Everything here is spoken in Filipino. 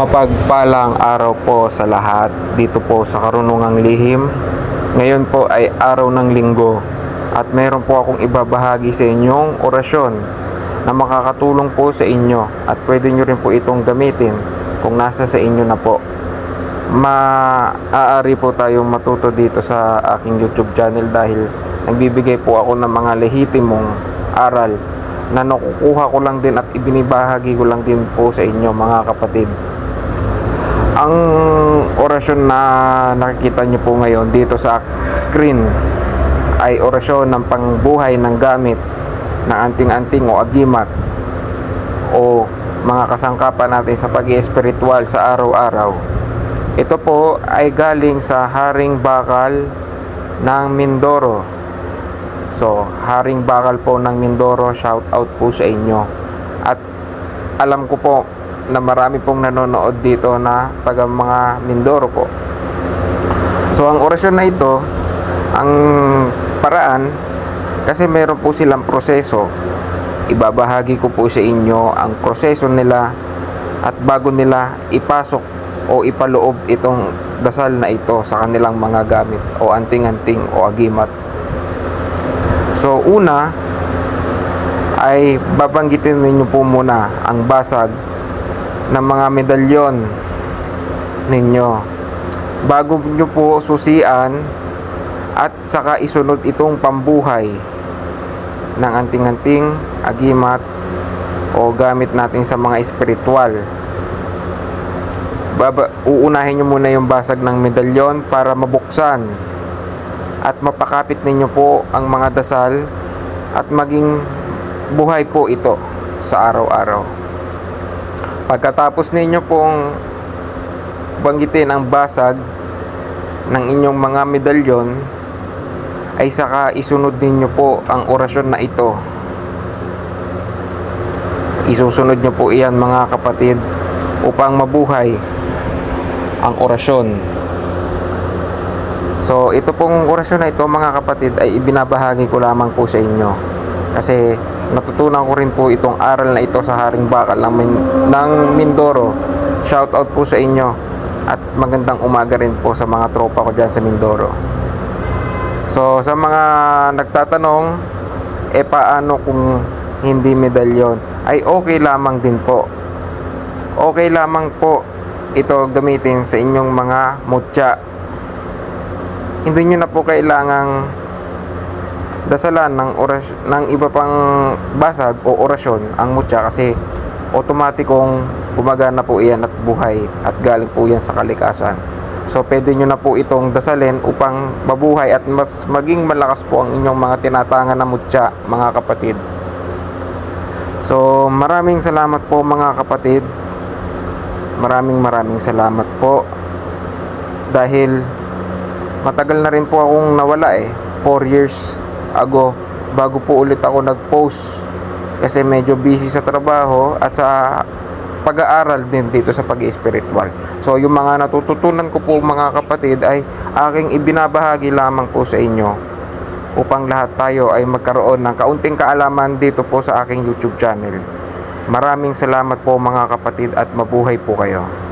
Mapagpalang araw po sa lahat dito po sa Karunungang Lihim. Ngayon po ay araw ng linggo at meron po akong ibabahagi sa inyong orasyon na makakatulong po sa inyo at pwede nyo rin po itong gamitin kung nasa sa inyo na po. Maaari po tayong matuto dito sa aking YouTube channel dahil nagbibigay po ako ng mga lehitimong aral na nakukuha ko lang din at ibinibahagi ko lang din po sa inyo mga kapatid. Ang orasyon na nakikita nyo po ngayon dito sa screen ay orasyon ng pangbuhay ng gamit ng anting-anting o agimat o mga kasangkapan natin sa pag espiritual sa araw-araw. Ito po ay galing sa Haring Bakal ng Mindoro. So, Haring Bakal po ng Mindoro, shout out po sa inyo. At alam ko po na marami pong nanonood dito na taga mga Mindoro po. So, ang orasyon na ito, ang paraan, kasi meron po silang proseso. Ibabahagi ko po sa inyo ang proseso nila at bago nila ipasok o ipaloob itong dasal na ito sa kanilang mga gamit o anting-anting o agimat. So, una ay babanggitin ninyo po muna ang basag ng mga medalyon ninyo bago nyo po susian at saka isunod itong pambuhay ng anting-anting, agimat o gamit natin sa mga espiritual. Baba, uunahin nyo muna yung basag ng medalyon para mabuksan at mapakapit ninyo po ang mga dasal at maging buhay po ito sa araw-araw. Pagkatapos ninyo pong banggitin ang basag ng inyong mga medalyon, ay saka isunod ninyo po ang orasyon na ito. Isusunod nyo po iyan mga kapatid upang mabuhay ang orasyon. So ito pong orasyon na ito mga kapatid ay ibinabahagi ko lamang po sa inyo. Kasi natutunan ko rin po itong aral na ito sa Haring Bakal ng, Min- ng Mindoro. Shout out po sa inyo at magandang umaga rin po sa mga tropa ko dyan sa Mindoro. So sa mga nagtatanong, eh paano kung hindi medalyon? Ay okay lamang din po. Okay lamang po ito gamitin sa inyong mga mutya. Hindi nyo na po kailangang dasalan ng oras ng iba pang basag o orasyon ang mutya kasi otomatikong gumagana po iyan at buhay at galing po yan sa kalikasan. So pwede nyo na po itong dasalin upang mabuhay at mas maging malakas po ang inyong mga tinatangan na mutya mga kapatid. So maraming salamat po mga kapatid. Maraming maraming salamat po dahil matagal na rin po akong nawala eh 4 years ago bago po ulit ako nag-post kasi medyo busy sa trabaho at sa pag-aaral din dito sa pag-spiritual. So yung mga natututunan ko po mga kapatid ay aking ibinabahagi lamang po sa inyo upang lahat tayo ay magkaroon ng kaunting kaalaman dito po sa aking YouTube channel. Maraming salamat po mga kapatid at mabuhay po kayo.